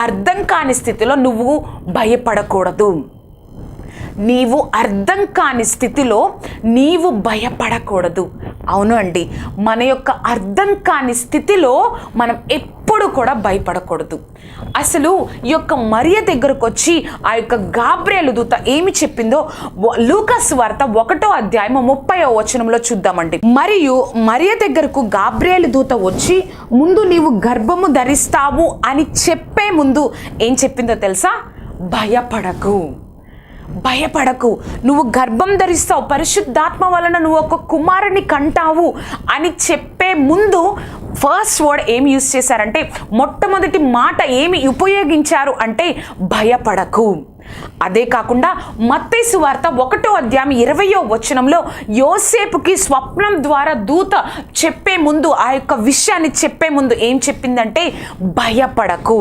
అర్థం కాని స్థితిలో నువ్వు భయపడకూడదు. నీవు అర్థం కాని స్థితిలో నీవు భయపడకూడదు. అవును అండి. మన యొక్క అర్థం కాని స్థితిలో మనం ఎప్పుడు కూడా భయపడకూడదు. అసలు ఈ యొక్క మరియ దగ్గరకు వచ్చి ఆ యొక్క గాబ్రేలు దూత ఏమి చెప్పిందో లూకస్ వార్త ఒకటో అధ్యాయం ముప్పై వచనంలో చూద్దామండి. మరియు మరియ దగ్గరకు గాబ్రేలు దూత వచ్చి ముందు నీవు గర్భము ధరిస్తావు అని చెప్పే ముందు ఏం చెప్పిందో తెలుసా? భయపడకు. భయపడకు. నువ్వు గర్భం ధరిస్తావు పరిశుద్ధాత్మ వలన నువ్వు ఒక కుమారుని కంటావు అని చెప్పే ముందు ఫస్ట్ వర్డ్ ఏమి యూజ్ చేశారంటే మొట్టమొదటి మాట ఏమి ఉపయోగించారు అంటే భయపడకు. అదే కాకుండా మత్తైసు వార్త ఒకటో అధ్యాయం ఇరవయో వచనంలో యోసేపుకి స్వప్నం ద్వారా దూత చెప్పే ముందు ఆ యొక్క విషయాన్ని చెప్పే ముందు ఏం చెప్పిందంటే భయపడకు.